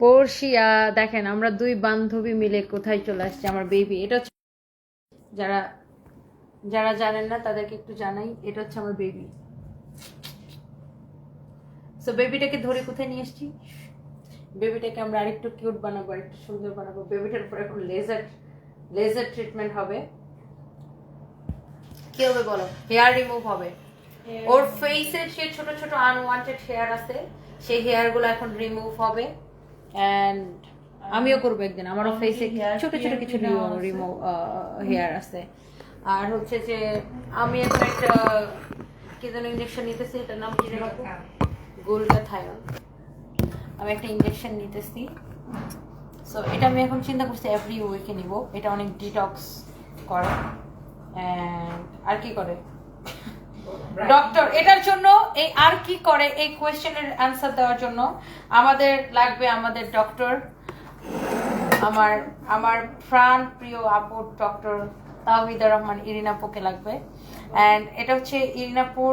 পড়শিয়া দেখেন আমরা দুই বান্ধবী মিলে কোথায় চলে আসছি আমার বেবি এটা যারা যারা জানেন না তাদেরকে একটু জানাই এটা হচ্ছে আমার বেবি সো বেবিটাকে ধরে কোথায় নিয়ে এসেছি বেবিটাকে আমরা আরেকটু কিউট বানাবো আরেকটু সুন্দর বানাবো। বেবিটার উপর এখন লেজার লেজার ট্রিটমেন্ট হবে। কি হবে বলো? হেয়ার রিমুভ হবে। ওর ফেসের সে ছোট ছোট আনওয়ান্টেড হেয়ার আছে সেই হেয়ারগুলো এখন রিমুভ হবে। অ্যান্ড আমিও করব একদিন। আমারও ফেসে ছোট ছোট কিছু রিমুভ হেয়ার আছে। আর হচ্ছে যে আমি এখন একটা কি যেন ইঞ্জেকশন নিতেছি এটার নাম কি যেন আমি একটা ইঞ্জেকশন নিতেছি। সো এটা আমি এখন চিন্তা করছি এভরি উইকে নিব। এটা অনেক ডিটক্স করে। অ্যান্ড আর কি করে? ডক্টর এটার জন্য এই আর কি করে এই কোয়েশ্চেনের অ্যান্সার দেওয়ার জন্য আমাদের লাগবে আমাদের ডক্টর আমার আমার প্রাণ প্রিয় আপুর ডক্টর তাহিদা রহমান, ইরিনাপুকে লাগবে। অ্যান্ড এটা হচ্ছে ইরিনাপুর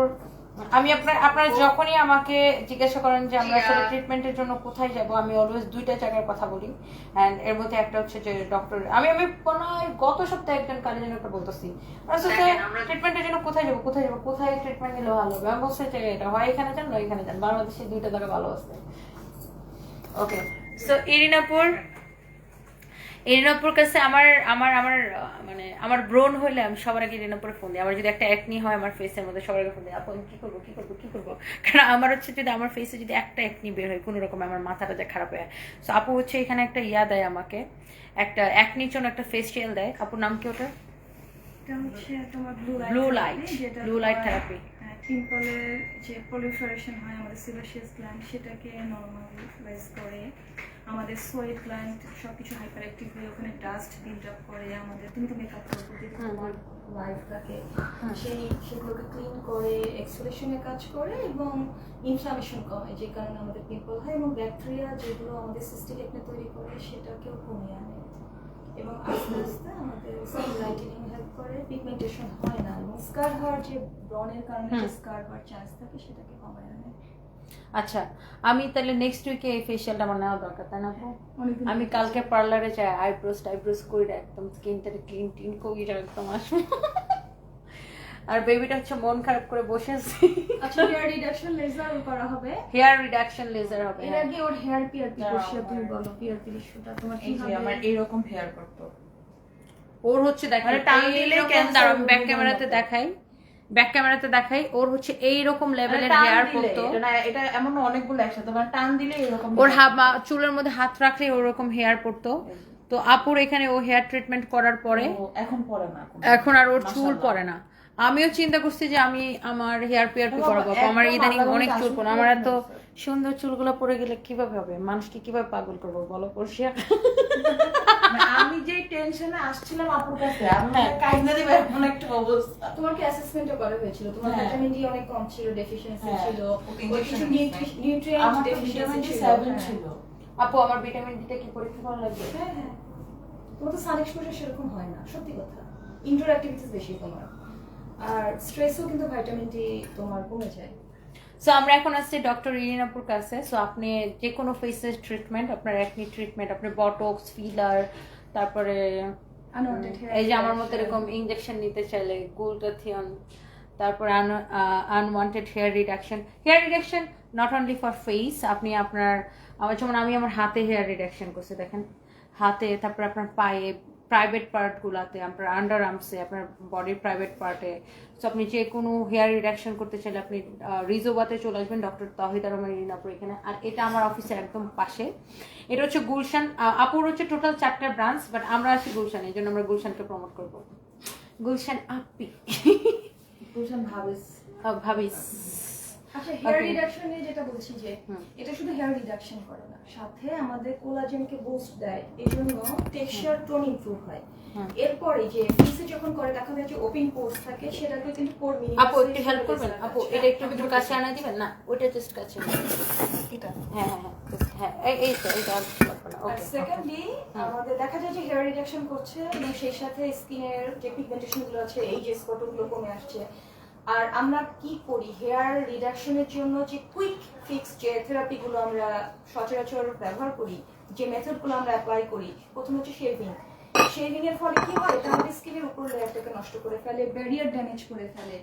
আমি আপনার আপনারা যখনই আমাকে জিজ্ঞাসা করেন যে আমরা আসলে ট্রিটমেন্টের জন্য কোথায় যাব আমি অলওয়েজ দুইটা জায়গার কথা বলি। অ্যান্ড এর মধ্যে একটা হচ্ছে যে ডক্টর আমি আমি হয় গত সপ্তাহে একজন কাজের জন্য একটা বলতেছি ট্রিটমেন্টের জন্য কোথায় যাব কোথায় যাব কোথায় ট্রিটমেন্ট নিলে ভালো হবে? আমি বলছি যে এটা হয় এখানে যান নয় এখানে যান। বাংলাদেশে দুইটা জায়গা ভালো আছে। ওকে সো ইরিনাপুর ইরিনাপুর কাছে আমার আমার আমার মানে আমার ব্রণ হইলে আমি সবার আগে ইরিনাপুরে ফোন দিই। আমার যদি একটা একনি হয় আমার ফেসের মধ্যে সবার আগে ফোন দিই। আপু আমি কি করব কি করব কি করব? কারণ আমার হচ্ছে যদি আমার ফেসে যদি একটা একনি বের হয় কোনো রকম আমার মাথাটা যা খারাপ হয়। সো আপু হচ্ছে এখানে একটা ইয়া দেয় আমাকে একটা একনির জন্য একটা ফেসিয়াল দেয়। আপুর নাম কি ওটা blue light blue light therapy পিম্পলের যে পলিফারেশন হয় আমাদের সিবাসিয়াস গ্ল্যান্ড সেটাকে নর্মালাইজ করে। আমাদের সোয়েট গ্ল্যান্ড সবকিছু হাইপার অ্যাক্টিভ হয়ে ওখানে ডাস্ট বিল্ড আপ করে আমাদের তুমি তো মেকআপ করব হুম, তোমার লাইফ থাকে। সেই সেগুলোকে ক্লিন করে এক্সপ্রেশনে কাজ করে এবং ইনফ্লামেশন কমে যে কারণে আমাদের পিম্পল হয় এবং ব্যাকটেরিয়া যেগুলো আমাদের সিস্টিক একনে তৈরি করে সেটাকেও কমিয়ে আনে। এবং আস্তে আস্তে আমাদের স্কিন লাইটেনিং হেল্প করে পিগমেন্টেশন হয় না এবং স্কার হওয়ার যে ব্রনের কারণে যে স্কার হওয়ার চান্স থাকে সেটাকে কমায় আনে। আচ্ছা আমি তাহলে নেক্সট উইকে এই ফেসিয়ালটা আমার নেওয়া দরকার তাই না আপু? আমি কালকে পার্লারে যাই আইব্রোস টাইব্রোস করে একদম স্কিনটা ক্লিন টিন করে একদম আসব। আর বেবিটা হচ্ছে মন খারাপ করে বসে আছে। আচ্ছা হেয়ার রিডাকশন লেজার করা হবে। হেয়ার রিডাকশন লেজার হবে এর হ্যাঁ। আগে ওর হেয়ার পিয়ার কি না, বসে তুমি বলো পিয়ার তিরিশটা তোমার কি যে আমার এইরকম হেয়ার করতো। ওর হচ্ছে মানে টান দিলে cancer দাঁড়াও, ব্যাক ক্যামেরাতে দেখাই। ব্যাক ক্যামেরাতে দেখাই ওর হচ্ছে এই রকম লেভেলের হেয়ার পড়তো এটা এমন অনেকগুলো একসাথে মানে টান দিলে এরকম ওর হাত চুলের মধ্যে হাত রাখলে ওরকম হেয়ার পড়তো তো আপুর এখানে ও হেয়ার ট্রিটমেন্ট করার পরে এখন পরে না এখন। আর ওর চুল। পড়ে না। আমিও চিন্তা করছি যে আমি আমার হেয়ার পিয়ারপি বাবা, করাবো। আমার ইদানিং অনেক চুল পড়ে। আমার এত। সুন্দর চুলগুলো পড়ে গেলে কীভাবে হবে? মানুষকে কীভাবে পাগল করব বলো পড়শিয়া? আমি যে টেনশনে আসছিলাম আপুর কাছে আমি হ্যাঁ। কাইন্দা দিবে এমন একটা অবস্থা। তোমার কি অ্যাসেসমেন্টও করা হয়েছিল? তোমার হ্যাঁ। ভিটামিন ডি অনেক কম ছিল ডেফিসিয়েন্সি হ্যাঁ, ছিল ওই কিছু নিউট্রিয়েন্ট ডেফিসিয়েন্সি ছিল সেভেন হ্যাঁ। ছিল। আপু আমার ভিটামিন ডিটা কি পরীক্ষা করা লাগবে? হ্যাঁ হ্যাঁ। তোমার তো সান এক্সপোজার সেরকম হয় না সত্যি কথা। ইনডোর অ্যাক্টিভিটিস বেশি তোমার। আর স্ট্রেসও কিন্তু ভিটামিন ডি তোমার কমে যায়। সো আমরা এখন আসছি ডক্টর ইরিনাপুর কাছে। সো আপনি যে কোনো ফেসের ট্রিটমেন্ট আপনার একনি ট্রিটমেন্ট আপনার বটক্স ফিলার তারপরে এই যে আমার মতো এরকম ইনজেকশন নিতে চাইলে গুলটাথিয়ন তারপরে unwanted hair reduction hair reduction not only for face আপনি আপনার আমার যেমন আমি আমার হাতে হেয়ার রিডাকশন করছি দেখেন। হাতে তারপর আপনার পায়ে প্রাইভেট পার্টগুলোতে আপনার আন্ডার আর্মসে আপনার বডির প্রাইভেট পার্টে সো আপনি যে কোনো হেয়ার রিডাকশন করতে চাইলে আপনি রিজোবাতে চলে আসবেন ডক্টর তাহিদা রহমান রিনাপুর এখানে। আর এটা আমার অফিসের একদম পাশে। এটা হচ্ছে গুলশান আপুর হচ্ছে টোটাল চারটা ব্রাঞ্চ বাট আমরা আছি গুলশানে এই জন্য আমরা গুলশানকে প্রমোট করব। গুলশান আপি। বুঝলাম ভাবিস। ভাবিস। আচ্ছা হেয়ার. রিডাকশন নিয়ে যেটা বলছি যে এটা শুধু হেয়ার রিডাকশন করে না সাথে আমাদের কোলাজেনকে বুস্ট দেয় এই জন্য টেক্সচার টোন ইমপ্রুভ হয়। এরপরে যে ফেসে যখন করে দেখা যায় যে ওপেন কোর্স থাকে সেটাকে কিন্তু পোর মিনিমাম আপু একটু হেল্প করবেন? আপু এটা একটু একটু কাছে আনা দিবেন? না ওইটা জাস্ট কাছে এটা? হ্যাঁ হ্যাঁ হ্যাঁ হ্যাঁ। এই তো আর ওকে সেকেন্ডলি আমাদের দেখা যায় যে হেয়ার রিডাকশন করছে এবং সেই সাথে স্কিনের যে পিগমেন্টেশনগুলো আছে এই যে স্পটগুলো কমে আসছে। আর আমরা কি করি? হেয়ার রিডাকশনের জন্য যে কুইক ফিক্স যে থেরাপিগুলো আমরা সচরাচর ব্যবহার করি যে মেথডগুলো আমরা অ্যাপ্লাই করি প্রথম হচ্ছে শেভিং শেভিং এর ফলে কি হয়? এটা আমাদের স্কিনের উপর লেয়ারটাকে নষ্ট করে ফেলে ব্যারিয়ার ড্যামেজ করে ফেলে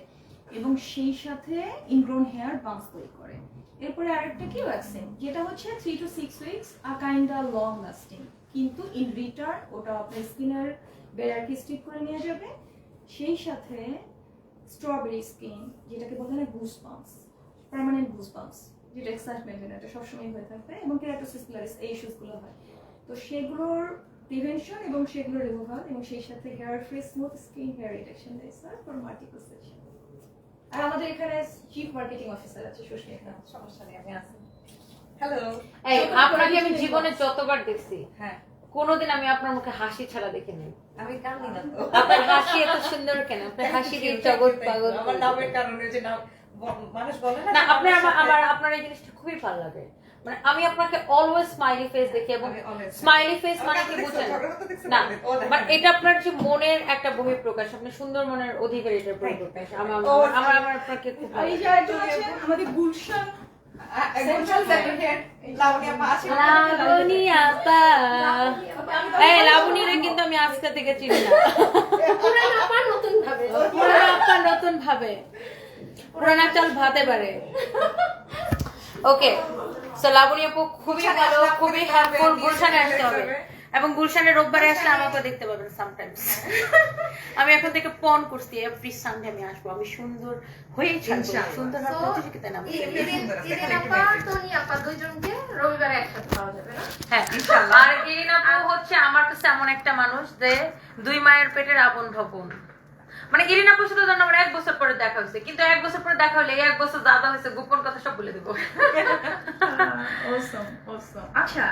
এবং সেই সাথে ইনগ্রোন হেয়ার বাউন্স তৈরি করে। এরপরে আরেকটা কি ওয়াক্সিং যেটা হচ্ছে থ্রি টু সিক্স উইকস আর কাইন্ড লং লাস্টিং কিন্তু ইন রিটার্ন ওটা আপনার স্কিনের ব্যারিয়ারকে স্টিক করে নিয়ে যাবে। সেই সাথে স্ট্রবেরি স্কিন যেটাকে বলে না goose bumps permanent goose bumps যেটা এক্সাইটমেন্ট এটা সবসময় হয়ে থাকবে এবং কেরাটোসিস এই ইস্যুসগুলো হয়। তো সেগুলোর প্রিভেনশন এবং সেগুলোর রিমুভাল এবং সেই সাথে hair free smooth skin hair reduction দেয় স্যার ফর মাল্টিপল সেকশন আর আমাদের এখানে চিফ মার্কেটিং অফিসার আছে সুস্মিতা সমস্যা নেই আমি আছি। হ্যালো এই আপনাকে আমি জীবনে যতবার দেখছি হ্যাঁ। কোনোদিন আমি আপনার মুখে হাসি ছাড়া দেখিনি। আমি কান্দি না তো। আপনার হাসি এত সুন্দর কেন? আপনার হাসি দিয়ে জগৎ পাগল। আমার নামের কারণে যে নাম মানুষ বলে না আপনার আমার আপনার এই জিনিসটা খুবই ভালো লাগে। মানে আমি আপনাকে অলওয়েজ স্মাইলি ফেস দেখি এবং স্মাইলি ফেস মানে কি বুঝেন না বাট এটা আপনার যে মনের একটা বহিঃপ্রকাশ আপনি সুন্দর মনের অধিকারী এটার বহিঃপ্রকাশ। আমার আমার- আমার আমার আপনাকে খুব ভালো আমাদের গুলশান লাবণীরে কিন্তু আমি আজকে থেকে চিনি না। নতুন ভাবে নতুন ভাবে পুরানা চাল ভাতে পারে। ওকে সো লাবণী আপু খুবই ভালো খুবই হেল্পফুল গুলশানে আসতে হবে। এবং গুলশানে রোববারে আসলে আমাকে দেখতে পাবেন সামটাইমস আমি এখন থেকে পন করছি এভরি সানডে আমি আসব। আমি সুন্দর হয়ে ইনশাআল্লাহ। সুন্দর হওয়ার। টনি আপা দুইজনকে রবিবারে একসাথে পাওয়া যাবে না? হ্যাঁ। ইনশাআল্লাহ। আর ইরিন আপু হচ্ছে আমার কাছে এমন একটা মানুষ যে দুই মায়ের পেটের আপন ভবন মানে ইরিন আপুর সাথে ধরুন আমার এক বছর পরে দেখা হয়েছে কিন্তু এক বছর পরে দেখা হলে এক বছর দাদা হয়েছে গোপন কথা সব বলে দেবো। আচ্ছা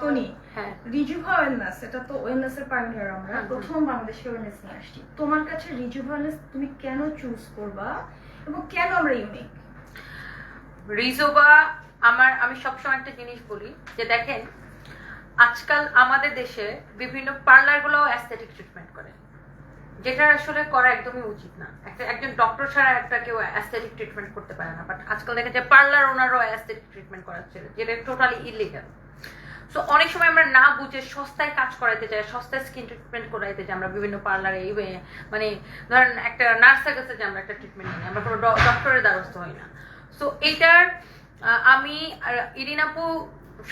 টনি রিজুভা ওয়েলনেস এটা তো ওয়েলনেস এর আমরা। প্রথম বাংলাদেশে ওয়েলনেস নিয়ে আসছি। তোমার কাছে রিজুভা ওয়েলনেস তুমি কেন চুজ করবা এবং কেন আমরা ইউনিক রিজোবা আমার আমি সবসময় একটা জিনিস বলি যে দেখেন আজকাল আমাদের দেশে বিভিন্ন পার্লারগুলো অ্যাস্থেটিক ট্রিটমেন্ট করে। যেটা আসলে করা একদমই উচিত না। একটা একজন ডক্টর ছাড়া একটা কেউ অ্যাস্থেটিক ট্রিটমেন্ট করতে পারে না। বাট আজকাল দেখা যায় পার্লার ওনারও অ্যাস্থেটিক ট্রিটমেন্ট করাচ্ছে। যেটা টোটালি ইলিগাল সো অনেক সময় আমরা না বুঝে সস্তায় কাজ করাইতে চাই সস্তায় স্কিন ট্রিটমেন্ট করাইতে চাই আমরা বিভিন্ন পার্লারে এই মানে ধরেন একটা নার্সের কাছে যে আমরা একটা ট্রিটমেন্ট নিই, আমরা কোনো ডক্টরের দ্বারস্থ হই না। সো এইটার আমি ইরিনাপু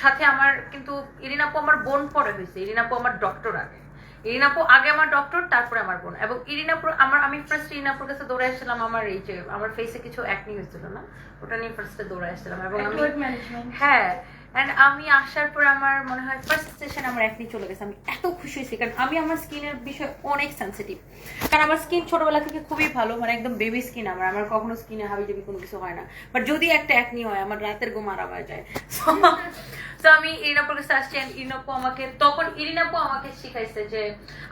সাথে আমার কিন্তু, ইরিনাপু আমার বোন পরে হয়েছে। ইরিনাপু আমার ডক্টর আগে। ইরিনাপু আগে আমার ডক্টর তারপরে আমার বোন। এবং ইরিনাপুর আমার আমি ফার্স্ট ইরিনাপুর কাছে দৌড়ে আসছিলাম আমার এই যে আমার ফেসে কিছু অ্যাকনি হয়েছিল না? ওটা নিয়ে ফার্স্টে দৌড়ে আসছিলাম। এবং আমি হ্যাঁ এন্ড আমি আসার পর আমার মনে হয় ফার্স্ট সেশন আমার একনি চলে গেছে। আমি এত খুশি হয়েছি, কারণ আমি আমার স্কিনের বিষয়ে অনেক সেন্সিটিভ কারণ আমার স্কিন ছোটবেলা থেকে খুবই ভালো মানে একদম বেবি স্কিন আমার। আমার কখনো স্কিনে হাবি জাবি কোনো কিছু হয় না। বাট যদি একটা একনি হয়, আমার রাতের ঘুম আরাম হয়ে যায়। তো আমি ইরিনাপুর কাছে আসছি and ইরিনাপু আমাকে, তখন ইরিনাপু আমাকে শিখাইছে যে,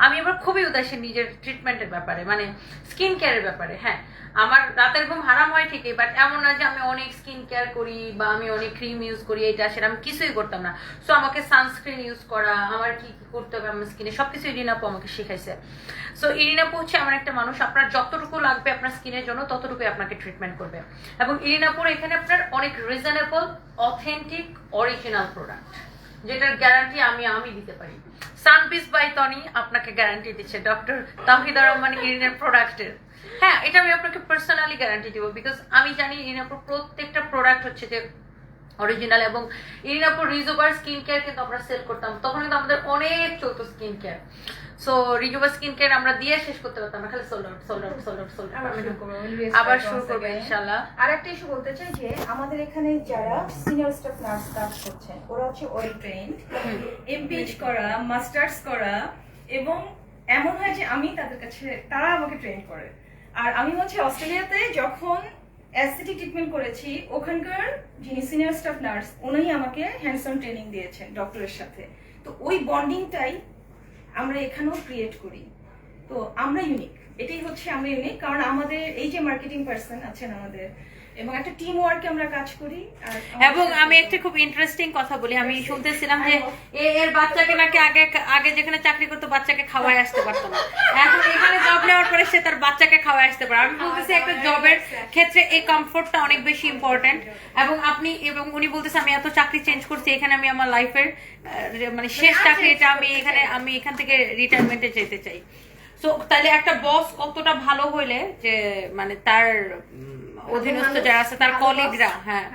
আমি এবার খুবই উদাসীন নিজের ট্রিটমেন্টের ব্যাপারে মানে স্কিন কেয়ারের ব্যাপারে হ্যাঁ। আমার রাতের ঘুম হারাম হয় ঠিকই বাট এমন না যে আমি অনেক স্কিন কেয়ার করি বা আমি অনেক ক্রিম ইউজ করি এটা সেটা আমি কিছুই করতাম না। সো আমাকে সানস্ক্রিন ইউজ করা, আমার কি কি করতে হবে আমার স্কিনে সব সবকিছু ইরিনাপু আমাকে শিখাইছে। সো ইরিনাপু হচ্ছে এমন একটা মানুষ, আপনার যতটুকু লাগবে আপনার স্কিনের জন্য, ততটুকুই আপনাকে ট্রিটমেন্ট করবে। এবং ইরিনাপুর এখানে আপনার অনেক রিজনেবল অথেন্টিক অরিজিনাল প্রোডাক্ট যেটার গ্যারান্টি আমি আমি দিতে পারি। সানপিস বাই টনি আপনাকে গ্যারান্টি দিচ্ছে ডক্টর তাহিদা রহমান ইরিনের প্রোডাক্টের হ্যাঁ এটা আমি আপনাকে পার্সোনালি গ্যারান্টি দিব বিকজ আমি জানি ইরিনাপুর প্রত্যেকটা প্রোডাক্ট হচ্ছে যে অরিজিনাল এবং ইরিনাপুর রিজোবার স্কিন কেয়ার কিন্তু আমরা সেল করতাম। তখন কিন্তু আমাদের অনেক চলতো স্কিন কেয়ার সো রিজোবার স্কিন কেয়ার আমরা দিয়ে শেষ করতে পারতাম না খালি sold out sold out sold out sold আবার শুরু করব আবার শুরু করবে ইনশাল্লাহ আর একটা ইস্যু বলতে চাই যে আমাদের এখানে যারা সিনিয়র স্টাফ নার্স কাজ করছেন ওরা হচ্ছে ওয়েল ট্রেন্ড এমপিএইচ করা মাস্টার্স করা এবং এমন হয় যে আমি তাদের কাছে তারা আমাকে ট্রেন করে। আর আমি হচ্ছে অস্ট্রেলিয়াতে যখন অ্যাসিটি ট্রিটমেন্ট করেছি, ওখানকার যিনি সিনিয়র স্টাফ নার্স উনি আমাকে হ্যান্ডসাম ট্রেনিং দিয়েছেন ডক্টরের সাথে। তো ওই বন্ডিংটাই আমরা এখানেও ক্রিয়েট করি। তো আমরা ইউনিক এটাই হচ্ছে আমরা ইউনিক কারণ আমাদের এই যে মার্কেটিং পার্সন আছেন আমাদের এবং একটা টিম ওয়ার্কে আমরা কাজ করি এবং আমি একটা খুব ইন্টারেস্টিং কথা বলি। আমি শুনতেছিলাম যে এর বাচ্চাকে নাকি আগে আগে যেখানে চাকরি করতো বাচ্চাকে খাওয়াই আসতে পারতো না। এখন এখানে জব নেওয়ার পরে সে তার বাচ্চাকে খাওয়াই আসতে পারে। আমি বলতেছি একটা জবের ক্ষেত্রে এই কমফোর্টটা অনেক বেশি ইম্পর্টেন্ট এবং আপনি এবং উনি বলতেছে আমি এত চাকরি চেঞ্জ করছি এখানে আমি আমার লাইফের মানে শেষ চাকরি এটা আমি এখানে আমি এখান থেকে রিটায়ারমেন্টে যেতে চাই। সো তাহলে একটা বস কতটা ভালো হইলে যে মানে তার অধীনস্থ যারা আছে তার কলিগরা হ্যাঁ।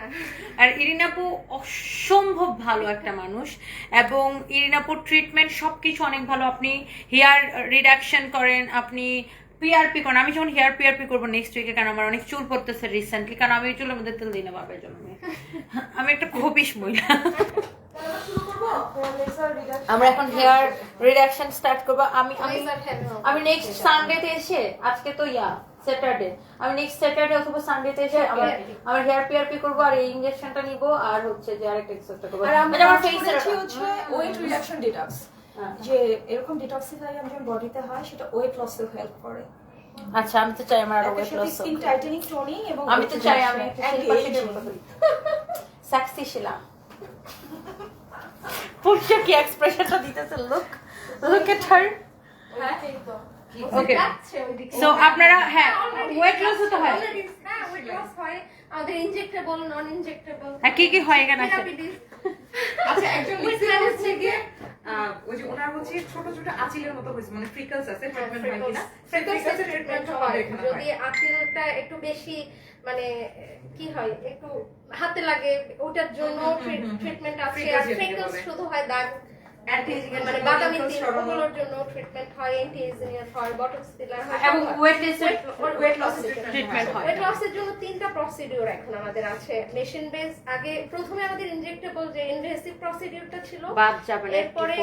আর ইরিনাপু অসম্ভব ভালো একটা মানুষ এবং ইরিনাপুর ট্রিটমেন্ট সবকিছু অনেক ভালো। আপনি হেয়ার রিডাকশন করেন আপনি পিআরপি করেন। আমি যখন হেয়ার পিআরপি করব নেক্সট উইকে কারণ আমার অনেক চুল পড়তেছে রিসেন্টলি কারণ আমি চুলের মধ্যে তেল দিই না বাবার জন্য। আমি। একটা খবিস মহিলা। আমরা এখন হেয়ার রিডাকশন স্টার্ট করব। আমি আমি। আমি নেক্সট সানডেতে এসে আজকে তো ইয়া স্যাটারডে আমি নেক্সট স্যাটারডে অথবা সানডেতে এসে আমার আমার হেয়ার পিআরপি করব আর এই ইনজেকশনটা নিব আর হচ্ছে যে আরেকটা এক্সারসাইজ করব। আর আমার হচ্ছে ওয়েট রিডাকশন ডিটক্স। যে এরকম ডিটক্সিফাই আমাদের বডিতে হয় সেটা ওয়েট লসেও হেল্প করে। আচ্ছা আমি তো চাই আমার আরও weight loss skin tightening toning এবং আমি তো চাই আমি সেক্সি শিলা। পুষ্য কি এক্সপ্রেশনটা দিতেছে? Look look at her okay. So আপনারা হ্যাঁ ওয়েট লস তো হয়। already, হ্যাঁ, হয়। আমাদের ইনজেক্টেবল নন ইনজেক্টেবল হ্যাঁ, কি কি হয় এখানে? আছে? আচ্ছা একজন লিখছে হচ্ছে গিয়ে ওই যে ওনার হচ্ছে ছোট ছোট আঁচিলের মতো হয়েছে মানে ফ্রিকলস আছে ট্রিটমেন্ট হয় কিনা? ফ্রিকলস আছে ট্রিটমেন্ট হয় যদি আঁচিলটা একটু বেশি মানে কি হয় একটু হাতে লাগে ওটার জন্য ট্রিটমেন্ট আছে। আর ফ্রিকলস শুধু হয় দাগ মানে বাদামি wrinkles তিল সরানো। ওগুলোর জন্য ট্রিটমেন্ট হয় অ্যান্টি হয় বটক্স ফিলার হয় এবং সব হয়। ওয়েট লসের Weight- weight loss এর ট্রিটমেন্ট হয়। ওয়েট লসের জন্য তিনটা প্রসিডিউর এখন আমাদের আছে। মেশিন বেস আগে প্রথমে আমাদের ইনজেক্টেবল যে ইনভেসিভ প্রসিডিউরটা ছিল বাদ যাবে এরপরে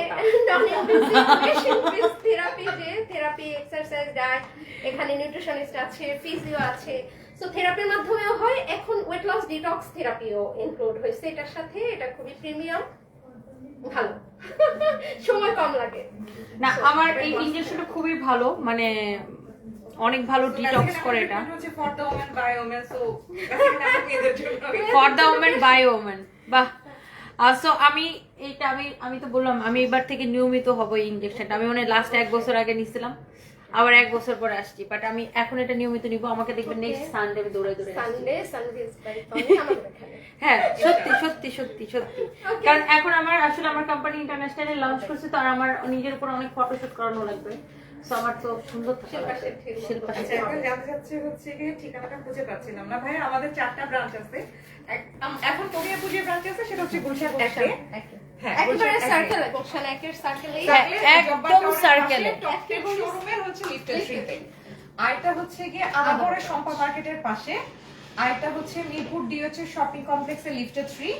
non invasive machine base therapy যে থেরাপি এক্সারসাইজ ডায়েট এখানে নিউট্রিশনিস্ট আছে ফিজিও আছে। সো থেরাপির মাধ্যমেও হয়। এখন ওয়েট লস ডিটক্স থেরাপিও ইনক্লুড হয়েছে। এটার সাথে এটা খুবই প্রিমিয়াম ভালো। সময় কম লাগে। না আমার এই ইনজেকশনটা খুবই ভালো মানে অনেক ভালো ডিটক্স করে এটা। For the women by women so for the women by women বাহ। সো আমি এইটা আমি আমি তো বললাম আমি এবার থেকে নিয়মিত হব এই ইনজেকশনটা আমি মানে লাস্ট এক বছর আগে নিছিলাম। আবার এক বছর পরে আসছি বাট আমি এখন এটা নিয়মিত নিব আমাকে দেখবেন. নেক্সট সানডে আমি দৌড়ে দৌড়ে। সানডে আমাদের হ্যাঁ সত্যি সত্যি সত্যি সত্যি। কারণ এখন আমার আসলে আমার কোম্পানি ইন্টারন্যাশনালে লঞ্চ করছে তো আর আমার নিজের উপর অনেক ফটোশুট করানো লাগবে। সো আমার তো সুন্দর শিল্পা আচ্ছা। এখন জানতে চাচ্ছি হচ্ছে গিয়ে ঠিকানাটা খুঁজে পাচ্ছিলাম না। ভাই আমাদের চারটা ব্রাঞ্চ আছে। এখন কোরিয়া পুজোর ব্রাঞ্চ আছে সেটা হচ্ছে গুলশান একেবারে। সার্কেল গুলশান একের সার্কেলেই হ্যাঁ, একদম সার্কেলে। শোরুমের হচ্ছে লিফটেড থ্রিতে। আরেকটা হচ্ছে গিয়ে আদাবরের সম্পা মার্কেটের পাশে। আরেকটা হচ্ছে মিরপুর ডিওচের শপিং লিফটেড থ্রি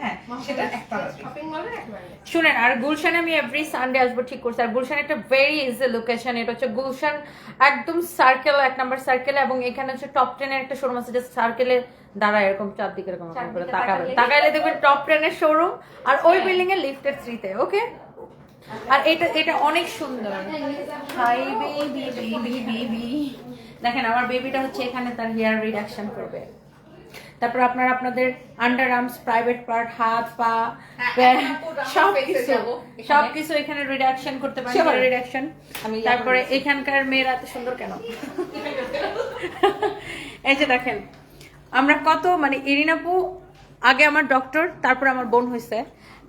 হ্যাঁ শুনেন আর গুলশানে আমি এভরি সানডে আসব ঠিক করছি। আর গুলশান একটা ভেরি ইজি লোকেশন এটা হচ্ছে গুলশান একদম সার্কেল এক নাম্বার সার্কেল এবং এখানে হচ্ছে টপ টেনের একটা শোরুম আছে যে সার্কেলে দাঁড়ায় এরকম চারদিকে এরকম করে তাকাবেন তাকাইলে দেখবেন টপ টেনের শোরুম আর ওই বিল্ডিং এর লিফটের থ্রিতে ওকে আর এটা এটা অনেক সুন্দর। হাই বেবি বেবি বেবি দেখেন আমার বেবিটা হচ্ছে এখানে তার হেয়ার রিডাকশন করবে। তারপর আপনারা আপনাদের আন্ডার আর্মস প্রাইভেট পার্ট হাত পা সব কিছু সব কিছু এখানে রিডাকশন করতে পারেন রিডাকশন তারপরে এখানকার মেয়েরা এত সুন্দর কেন? এই যে দেখেন আমরা কত মানে ইরিনাপু আগে আমার ডক্টর তারপর আমার বোন হয়েছে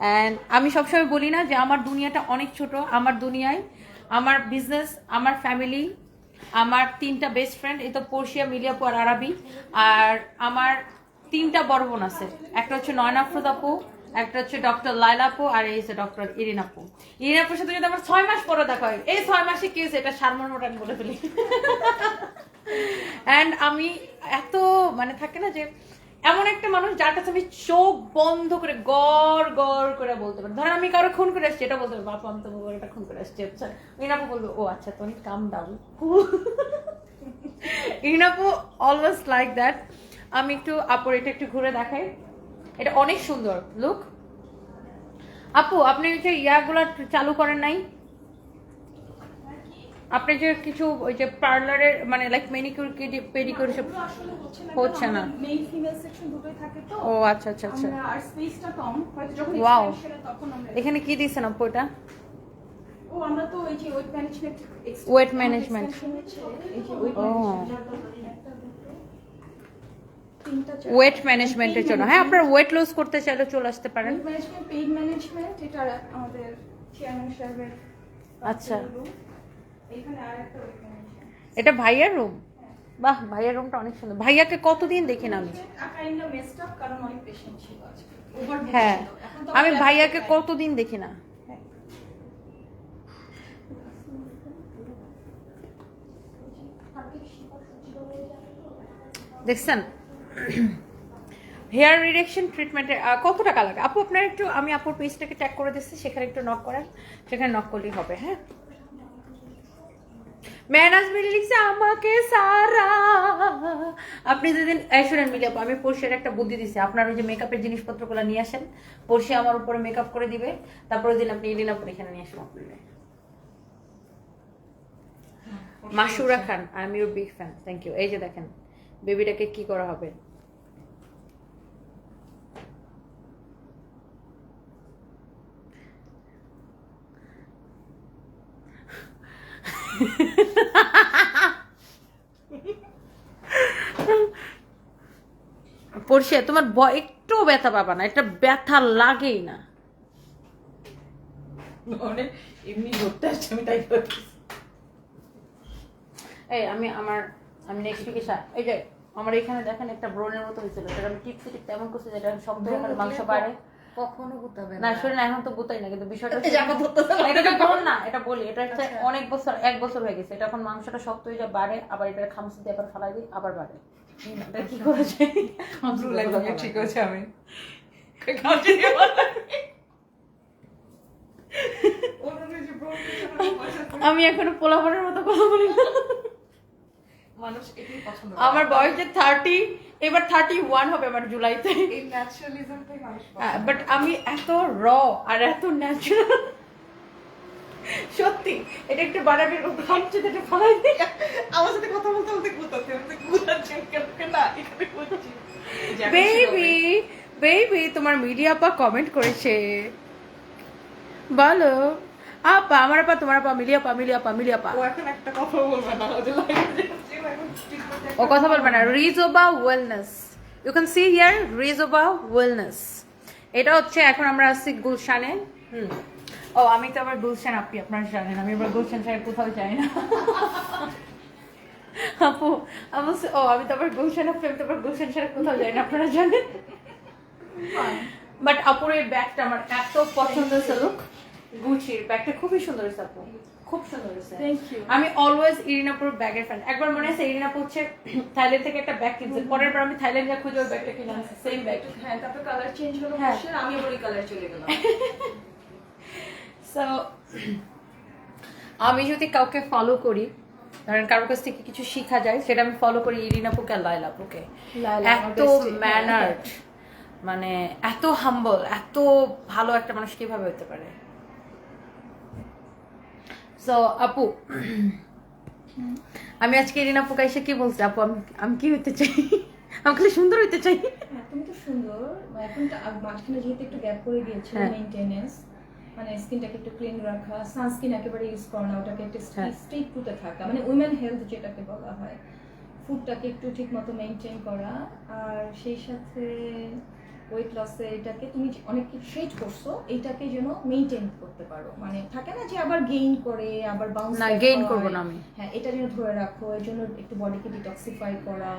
অ্যান্ড আমি সবসময় বলি না যে আমার দুনিয়াটা অনেক ছোট, আমার দুনিয়ায়, আমার বিজনেস আমার ফ্যামিলি আমার তিনটা বেস্ট ফ্রেন্ড এই তো পর্শিয়া মিলিয়াপু আর আরবি। আর আমার তিনটা বড় বোন আছে। একটা হচ্ছে নয়নাফ্রদাপু একটা হচ্ছে ডক্টর লাইলাপু আর এই হচ্ছে ডক্টর ইরিনাপু। ইরিনাপুর সাথে যদি আমার ছয় মাস পরে দেখা হয়, এই ছয় মাসে কি হয়েছে? এটা সারমর্মটা আমি বলে ফেলি। অ্যান্ড আমি এত মানে থাকে না যে, এমন একটা মানুষ যার কাছে আমি চোখ বন্ধ করে গড় গড় করে বলতে পারি। ধরেন আমি কারও খুন করে আসছি, এটা বলতে পারি, বাপু, আমি তোমার এটা খুন করে আসছি। আচ্ছা ইনাপু বলবে, ও আচ্ছা তুমি কাম ডাউন ইনাপু অলওয়েজ লাইক দ্যাট আমি একটু আপুর এটা একটু ঘুরে দেখাই। এটা অনেক সুন্দর। লুক আপু আপনি ওই যে ইয়াগুলো চালু করেন নাই? আপনি যে কিছু ওই যে পার্লারের মানে লাইক মেনিকিউর কি পেডিকিউর সব হচ্ছে না হচ্ছে না। মেল ফিমেল সেকশন দুটোই থাকে তো। ও আচ্ছা আচ্ছা আচ্ছা। আর স্পেসটা কম হয়তো যখন আমরা এখানে কি দিয়েছেন আপু এটা? ও আমরা তো এই যে ওয়েট ম্যানেজমেন্ট ওয়েট ও। ওয়েট ম্যানেজমেন্টের জন্য। হ্যাঁ আপনার ওয়েট লস করতে চাইলে চলে আসতে পারেন। ম্যানেজমেন্ট পেইড ম্যানেজমেন্ট এটা আমাদের চেয়ারম্যান সাহেবের আচ্ছা। এখানে আর একটা এটা ভাইয়ার রুম বাহ ভাইয়ার রুমটা অনেক সুন্দর। ভাইয়াকে কতদিন দেখি না আমি আজকে। ওভার হ্যাঁ। আমি ভাইয়াকে কতদিন দেখি না? দেখছেন? হেয়ার রিডাকশন ট্রিটমেন্টের কত টাকা লাগে? আপু, আপনার একটু, আমি আপুর পেজটাকে ট্যাগ করে দিচ্ছি, সেখানে একটু নক করেন, সেখানে নক করলেই হবে হ্যাঁ? ম্যানেজমেন্ট লিখছে আমাকে সারা। আপনি যেদিন শুনেন, মিলে আমি পরশের একটা বুদ্ধি দিছি। আপনার ওই যে মেকআপের জিনিসপত্রগুলো নিয়ে আসেন পরশে আমার উপরে মেকআপ করে দিবে তারপর দিন আপনি ইলিনা পরে এখানে নিয়ে আসবেন। আপনার Masura Khan I am your big fan thank you এই যে দেখেন বেবিটাকে কি করা হবে? পড়শে তোমার একটু ব্যথা পাবা না এটা ব্যথা লাগেই না। মানে এমনি ধরতে আসছে আমি তাই এই আমি আমার আমি নেক্সট উইকে এই যে আমার এখানে দেখেন একটা ব্রনের মতো হয়েছিল। যেটা আমি টিপসি টিপতে এমন করছি যেটা আমি শব্দ এখানে মাংস বাড়ে। কখনো গুতাবে না শুনে না এখন তো বুতাই না কিন্তু বিষয়টা এই যে আমার ধরতেছে না। এটা বল না এটা বলি। এটা হচ্ছে আচ্ছা। অনেক বছর এক বছর হয়ে গেছে। এটা এখন মাংসটা শক্ত হয়ে যায় বাড়ে আবার এটা খামসি দিয়ে আবার ফালাই দিই আবার বাড়ে। এটা কি করা যায়? লাগবে ঠিক আছে আমি। আমি এখনও পোলাপানের মতো কথা বলি না। মানুষ এটাই পছন্দ করে। আমার বয়স যে থার্টি এবার থার্টি ওয়ান হবে আমার জুলাইতে। এই ন্যাচারালিজমটাই মানুষ বাট আমি এত র আর এত ন্যাচারাল সত্যি এটা একটু বাড়াবি খামচে এটা ফালাই আমার সাথে কথা বলতে বলতে গুতাতে গুতাচ্ছি না এখানে করছি বেবি বেবি তোমার মিডিয়া আপা কমেন্ট করেছে। বলো আপা আমার আপা তোমার আপা মিলিয়া আপা মিলিয়া আপা মিলিয়া আপা। ও এখন একটা কথা বলবে না ও ও কথা বলবে না. Rizoba wellness you can see here Rizoba wellness এটা হচ্ছে এখন আমরা আসছি গুলশানে। হুম। ও আমি তো আবার গুলশান আপনি আপনারা জানেন। আমি আবার গুলশান ছাড়া কোথাও যাই না। আপু আমি বলছি, ও আমি তো আবার গুলশান আপনি আমি তো আবার গুলশান ছাড়া কোথাও যাই না আপনারা জানেন? বাট আপুর এই ব্যাগটা আমার এত পছন্দ হয়েছে লুক গুচির ব্যাগটা খুবই সুন্দর হয়েছে আপু। খুব সুন্দর হয়েছে। আমি অলওয়েজ ইরিনাপুর ব্যাগের ফ্যান একবার মনে আছে ইরিনাপুর হচ্ছে থাইল্যান্ড থেকে একটা ব্যাগ কিনছে। পরের বার আমি থাইল্যান্ডে খুঁজে ওই ব্যাগটা কিনে আনছি সেম ব্যাগ হ্যাঁ তারপর কালার চেঞ্জ হলো হ্যাঁ। আমি আবার ওই কালার চলে গেলাম। সো আমি যদি কাউকে ফলো করি ধরেন কারোর কাছ থেকে কিছু শেখা যায় সেটা আমি ফলো করি ইরিনাপুকে আর লাইলাপুকে এত। ম্যানার্ড মানে এত হাম্বল এত ভালো একটা মানুষ কীভাবে হতে পারে? সো আপু আমি আজকে ইরিনা আপুকে এসে কি বলছি? আপু আমি আমি কি হতে চাই? আমি খালি সুন্দর হতে চাই। হ্যাঁ, তুমি তো সুন্দর। এখন তো মাঝখানে যেহেতু একটু গ্যাপ পড়ে গিয়েছিল হ্যাঁ। মেইনটেনেন্স মানে স্কিনটাকে একটু ক্লিন রাখা সানস্ক্রিন একেবারে ইউজ করা না ওটাকে একটু হ্যাঁ। স্ট্রিট টুতে থাকা মানে উইমেন হেলথ যেটাকে বলা হয়। ফুডটাকে একটু ঠিক মতো মেনটেন করা আর সেই সাথে ওয়েট লসে এটাকে তুমি অনেক ট্রেড করছ এটাকে যেন মেনটেন করতে পারো। মানে থাকে না যে আবার গেইন করে আবার বাউন্স না গেইন করব না আমি। হ্যাঁ এটা যেন ধরে রাখো এর জন্য একটু বডিকে ডিটক্সিফাই করা।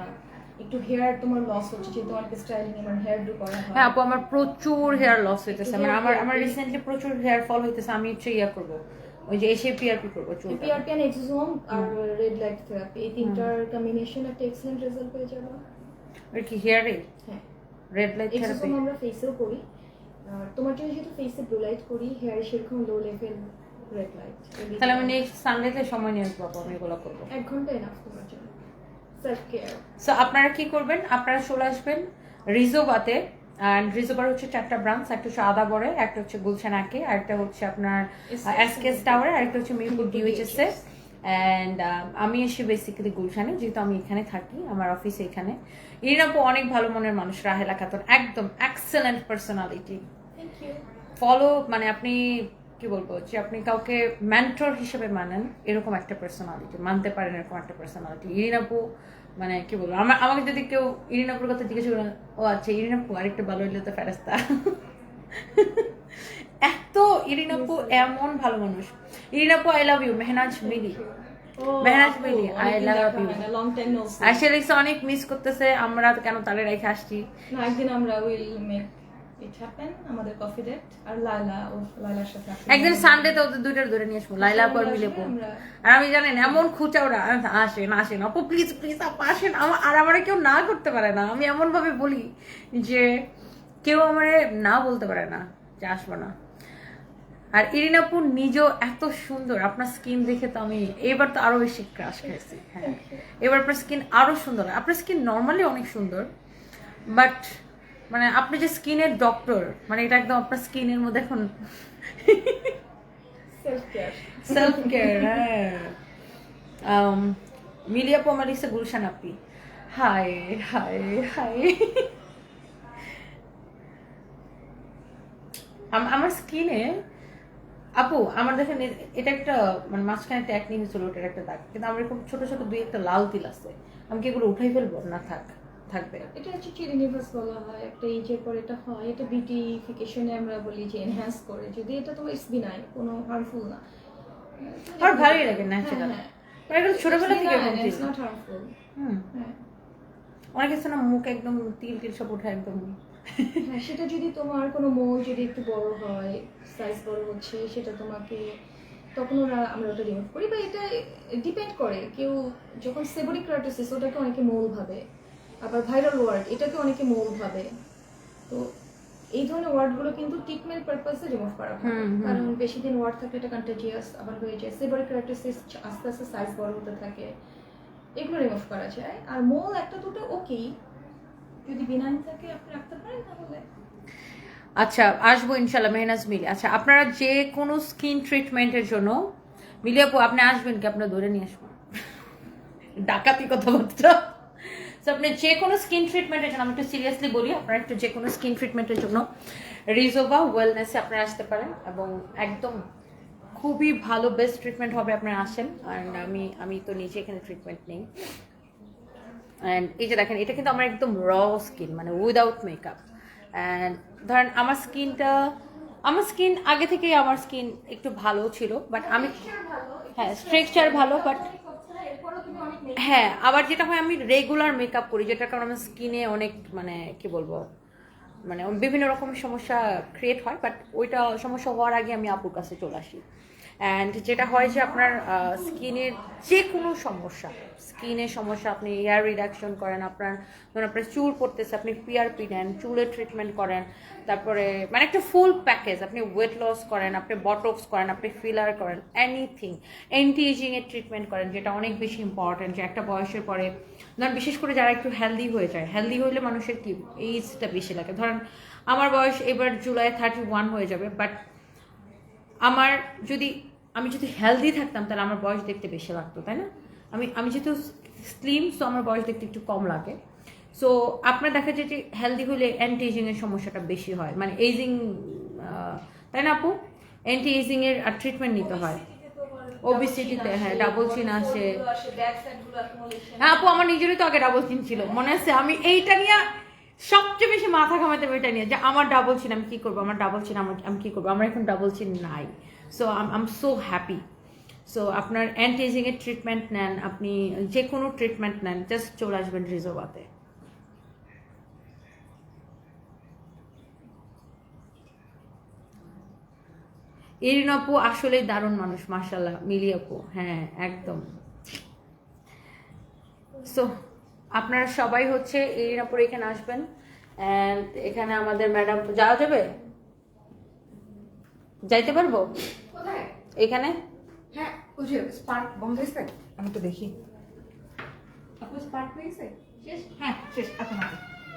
একটু হেয়ার তোমার লস হচ্ছে যেহেতু অনেক স্টাইলিং আমার হেয়ার ডু করা হয়। হ্যাঁ আপু আমার প্রচুর হেয়ার লস হইতেছে। মানে আমার আমার রিসেন্টলি প্রচুর হেয়ার ফল হইতেছে আমি হচ্ছে ইয়া করব। ওই যে এসে পিআরপি করব চুল পিআরপি এন্ড এক্সোজোম আর রেড লাইট থেরাপি এই তিনটার কম্বিনেশন একটা এক্সেলেন্ট রেজাল্ট পেয়ে যাব। আর কি হেয়ারে হ্যাঁ। রেড লাইট থেরাপি আমরা ফেসেও করি। তোমার জন্য যেহেতু ফেসে ব্লু লাইট করি হেয়ারে সেরকম লো লেভেল রেড লাইট তাহলে আমি নেক্সট সানডেতে সময় নিয়ে আসব আমি এগুলো করব। এক ঘণ্টা এনাফ তোমার জন্য। সেলফ কেয়ার সো আপনারা কি করবেন? আপনারা চলে আসবেন রিজোভাতে অ্যান্ড রিজোভার হচ্ছে চারটা ব্রাঞ্চ একটা হচ্ছে আদাবরে একটা হচ্ছে গুলশান আঁকে আর একটা হচ্ছে আপনার SKS এসকেএস টাওয়ারে আর একটা হচ্ছে মিরপুর ডিউএইচএস এ। অ্যান্ড আমি এসে বেসিক্যালি গুলশানে যেহেতু আমি এখানে থাকি আমার অফিস এখানে। ইরিনাপু অনেক ভালো মনের মানুষ রাহেলা খাতুন একদম এক্সেলেন্ট পার্সোনালিটি ফলো মানে আপনি কি বলব যে আপনি কাউকে মেন্টর হিসেবে মানেন এরকম একটা পার্সোনালিটি মানতে পারেন এরকম একটা পার্সোনালিটি ইরিনাপু মানে কি বলব আমার আমাকে যদি কেউ ইরিনাপুর কথা জিজ্ঞেস করেন ও আচ্ছা ইরিনাপু আরেকটা ভালো হইলে তো ফেরাস্তা এত ইরিনাপু এমন ভালো মানুষ। ইরিনাপু I love you Mehnaz Mili Mehnaz Mili I love you long time no আসলে অনেক মিস করতেছে আমরা কেন তালে রেখে আসছি? না একদিন আমরা উইল মেক ইট হ্যাপেন আমাদের কফি ডেট আর লাইলা ও লাইলার সাথে একদিন সানডেতে ওদের দুইটার ধরে নিয়ে আসব লাইলা পর মিলে পো। আর আমি জানেন এমন খুচা ওরা আসেন আসেন আপু প্লিজ প্লিজ আপু আসেন আর আমার কেউ না করতে পারে না। আমি এমন ভাবে বলি যে কেউ আমারে না বলতে পারে না যে আসব না। আর ইরিনাপুর নিজেও এত সুন্দর। আপনার স্কিন দেখে তো আমি এবার তো আরও বেশি ক্রাশ খেয়েছি হ্যাঁ। এবার আপনার স্কিন আরও সুন্দর আপনার স্কিন নর্মালি অনেক সুন্দর বাট মানে আপনি যে স্কিনের ডক্টর মানে এটা একদম আপনার স্কিনের মধ্যে এখন সেলফ কেয়ার হ্যাঁ। Um, মিলিয়া পমালিসে গুলশান আপি। হাই হাই হাই আমার স্কিনে আপু আমার দেখেন এটা একটা মানে মাঝখানে ট্যাগ নিয়ে ছিল ওটার একটা দাগ। কিন্তু আমার এরকম ছোট ছোট দুই একটা লাল তিল আছে। আমি কি এগুলো উঠাই ফেলব? না থাক থাকবে। এটা হচ্ছে চিরিনিভাস বলা হয় একটা এজের পর এটা হয়। এটা বিউটিফিকেশনে আমরা বলি যে এনহ্যান্স করে। যদি এটা তো ইটস বিনাই কোনো হার্মফুল না। আমার ভালোই লাগে ন্যাচারাল হ্যাঁ, মানে এগুলো ছোটবেলা থেকে ইটস নট হার্মফুল হুম। হ্যাঁ। অনেক আছে না মুখ একদম তিল তিল সব উঠে একদম হ্যাঁ সেটা যদি তোমার কোনো মৌ যদি একটু বড় হয় সাইজ বড় হচ্ছে সেটা তোমাকে তখন ওরা আমরা ওটা রিমুভ করি বা এটা ডিপেন্ড করে। কেউ যখন সেবরিক ক্রাইটোসিস ওটাকে অনেকে মৌল ভাবে। আবার ভাইরাল ওয়ার্ড এটাকে অনেকে মৌল ভাবে। তো এই ধরনের ওয়ার্ডগুলো কিন্তু ট্রিটমেন্ট পারপাসে রিমুভ করা হয়। কারণ বেশি দিন ওয়ার্ড থাকলে এটা কন্টাজিয়াস আবার হয়ে যায় সেবরিক ক্রাইটোসিস আস্তে আস্তে সাইজ বড় হতে থাকে। এগুলো রিমুভ করা যায়। আর মৌল একটা দুটো ওকেই যদি বিনাইন থাকে আপনি রাখতে পারেন তাহলে। আচ্ছা আসব ইনশাল্লাহ মেহনাজ মিলি। আচ্ছা আপনারা যে কোনো স্কিন ট্রিটমেন্টের জন্য মিলি আপু আপনি আসবেন কি? আপনার ধরে নিয়ে আসব। ডাকাতি কথাবার্তা। So, আপনি যে কোনো স্কিন ট্রিটমেন্টের জন্য আমি একটু সিরিয়াসলি বলি আপনারা একটু যে কোনো স্কিন ট্রিটমেন্টের জন্য রিজোভা ওয়েলনেসে আপনারা আসতে পারেন এবং একদম খুবই ভালো বেস্ট ট্রিটমেন্ট হবে আপনারা আসেন। অ্যান্ড আমি আমি তো নিজে এখানে ট্রিটমেন্ট নেই। অ্যান্ড এই যে দেখেন, এটা কিন্তু আমার একদম র স্কিন মানে উইদাউট মেকআপ অ্যান্ড ধরেন, আমার স্কিনটা আমার স্কিন আগে থেকেই আমার স্কিন একটু ভালো ছিল বাট আমি হ্যাঁ স্ট্রেকচার ভালো বাট হ্যাঁ আবার যেটা হয়, আমি রেগুলার মেকআপ করি, যেটার কারণে আমার স্কিনে অনেক মানে কি বলব মানে বিভিন্ন রকমের সমস্যা ক্রিয়েট হয় বাট ওইটা সমস্যা হওয়ার আগে আমি আপুর কাছে চলে আসি। অ্যান্ড যেটা হয় যে আপনার স্কিনের যে কোনো সমস্যা স্কিনের সমস্যা, আপনি এয়ার রিডাকশন করেন, আপনার, ধরুন আপনার চুল পড়তেছে, আপনি পিআরপি নেন চুলের ট্রিটমেন্ট করেন, তারপরে মানে একটা ফুল প্যাকেজ আপনি ওয়েট লস করেন, আপনি বটক্স করেন, আপনি ফিলার করেন এনিথিং অ্যান্টি এজিংয়ের ট্রিটমেন্ট করেন, যেটা অনেক বেশি ইম্পর্টেন্ট যে একটা বয়সের পরে, ধরেন বিশেষ করে যারা একটু হেলদি হয়ে যায় হেলদি হলে মানুষের কি এইজটা বেশি লাগে? ধরেন আমার বয়স এবার জুলাই থার্টি ওয়ান হয়ে যাবে বাট আমার যদি আমি যদি হেলদি থাকতাম, তাহলে আমার বয়স দেখতে বেশি লাগতো, তাই না? আমি আমি যেহেতু স্লিম সো আমার বয়স দেখতে একটু কম লাগে। সো আপনার দেখা যায় যে হেলদি হলে অ্যান্টি এজিংয়ের সমস্যাটা বেশি হয়। মানে এজিং তাই না আপু? অ্যান্টি এজিংয়ের আর ট্রিটমেন্ট নিতে হয়। ওবিসিটিতে হ্যাঁ ডাবল চিন আসে। হ্যাঁ আপু, আমার নিজেরই তো আগে ডাবল চিন ছিল। মনে আছে? আমি এইটা নিয়ে সবচেয়ে বেশি মাথা ঘামাতে হবে এটা নিয়ে। যে আমার ডাবল চিন আমি কি করব? আমার ডাবল চিন আমার, আমি কি করব? আমার এখন ডাবল চিন নাই। So um so happy so আপনার অ্যান্টি এজিংয়ের ট্রিটমেন্ট নেন, আপনি যে কোনো ট্রিটমেন্ট নেন জাস্ট চলে আসবেন রিজোভাতে এরিন আপু আসলেই দারুণ মানুষ মার্শাল্লাহ মিলি আপু হ্যাঁ একদম। সো আপনারা সবাই হচ্ছে এরিন আপুর এখানে আসবেন অ্যান্ড এখানে আমাদের ম্যাডাম যাওয়া যাবে? যাইতে পারব? কোথায়? এখানে? হ্যাঁ ওই যে স্পার্ক বন্ধ হয়েছে? আমি তো দেখি। স্পার্ক হয়েছে? শেষ? হ্যাঁ শেষ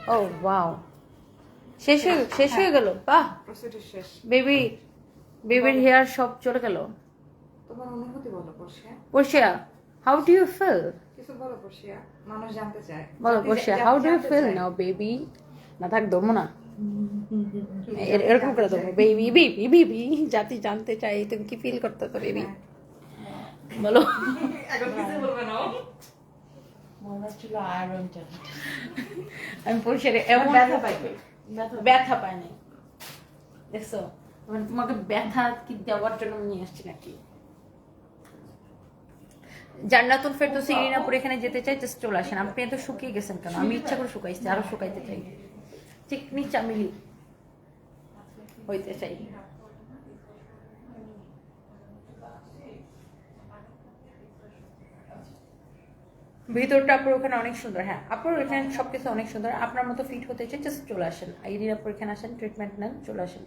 ও ওয়াও। শেষ হয়ে শেষ হয়ে গেল? বাহ! শেষ। বেবি বেবির হেয়ার সব চলে গেল। তোমার অনুভূতি বলো হাউ ডু ইউ ফিল কিছু বলো পর্ষিয়া মানুষ জানতে চায়। বলো how do you feel. Now baby না থাক ধরবো না। এরকম করে দেবো বেবি বেবি বেবি জাতি জানতে চাই তুমি কি ফিল করতে তো বেবি বলো। এখন কিছু বলবে না? হচ্ছিল আয়রন আমি পরিষ্কার এমন ব্যথা পাইবে ব্যথা ব্যথা পাই নাই। দেখছ? মানে তোমাকে ব্যথা কি দেওয়ার জন্য নিয়ে আসছি নাকি? জান্নাতুল ফেরদৌসি ইরিনাপুর এখানে যেতে চাই জাস্ট চলে আসেন। আপনি এত শুকিয়ে গেছেন কেন? আমি ইচ্ছা করে শুকাইছি আরও শুকাইতে চাই। চিকনি চামিলি হইতে চাই ভিতরটা আপুর ওখানে অনেক সুন্দর হ্যাঁ আপুর এখানে সবকিছু অনেক সুন্দর, আপনার মতো ফিট হতে চাই জাস্ট চলে আসেন। আইডির আপুর এখানে আসেন ট্রিটমেন্ট নেন, চলে আসেন।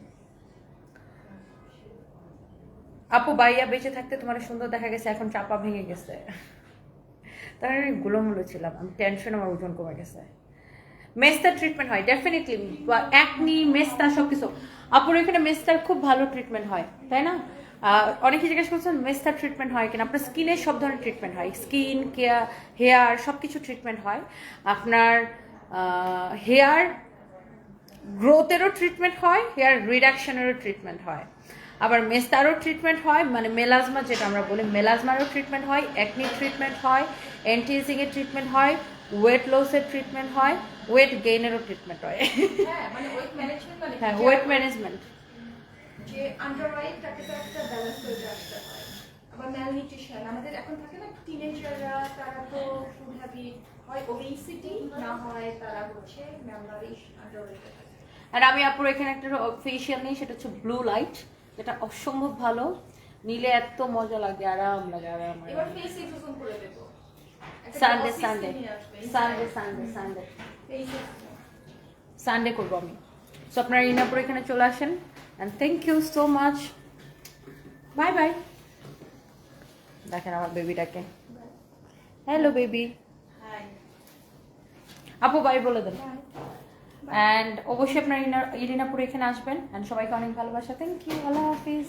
আপু, বাইয়া বেঁচে থাকতে তোমার সুন্দর দেখা গেছে, এখন চাপা ভেঙে গেছে। তার গুলোমুলো ছিলাম, আমি টেনশন আমার ওজন কমে গেছে। মেস্তার ট্রিটমেন্ট হয় ডেফিনেটলি একনি মেস্তা সব কিছু আপুর এখানে মেস্তার খুব ভালো ট্রিটমেন্ট হয়, তাই না? অনেকে জিজ্ঞেস করছেন, মেস্তার ট্রিটমেন্ট হয় কিনা? আপনার স্কিনের সব ধরনের ট্রিটমেন্ট হয়। স্কিন কেয়ার হেয়ার সব কিছু ট্রিটমেন্ট হয়। আপনার হেয়ার গ্রোথেরও ট্রিটমেন্ট হয় হেয়ার রিডাকশনেরও ট্রিটমেন্ট হয়। আবার মেস্তারও ট্রিটমেন্ট হয় মানে মেলাজমা যেটা আমরা বলি মেলাজমারও ট্রিটমেন্ট হয় একনি ট্রিটমেন্ট হয় অ্যান্টিএজিংয়ের ট্রিটমেন্ট হয় ওয়েট লসের ট্রিটমেন্ট হয়। ওয়েট গেইনেরও ট্রিটমেন্ট হয়। হ্যাঁ মানে ওয়েট ম্যানেজমেন্ট মানে হ্যাঁ ওয়েট ম্যানেজমেন্ট যে আন্ডার তাকে তো একটা ব্যালেন্স করে আসতে হয়। আবার ম্যালনিউট্রিশন আমাদের এখন থাকে না টিনেজাররা তারা তো ফুড হ্যাবিট হয় ওবেসিটি না হয় তারা হচ্ছে ম্যালনারিশ আন্ডার আর আমি আপুর এখানে একটা ফেশিয়াল নিই সেটা হচ্ছে ব্লু লাইট যেটা অসম্ভব ভালো। নিলে এত মজা লাগে আরাম লাগে আরাম লাগে এবার ফেস এক্সোজন করে দেবো। Sunday Sunday. Sunday Sunday Sunday. Sunday করব আমি। সো আপনারা ইনাপুর এখানে চলে আসেন। And thank you so much bye bye দেখেন আমার বেবিটাকে। Hello baby. আপু বাই বলে দেন। অ্যান্ড অবশ্যই আপনার ইরিনাপুর এখানে আসবেন। অ্যান্ড সবাইকে অনেক ভালোবাসা। থ্যাংক ইউ আল্লাহ হাফিজ।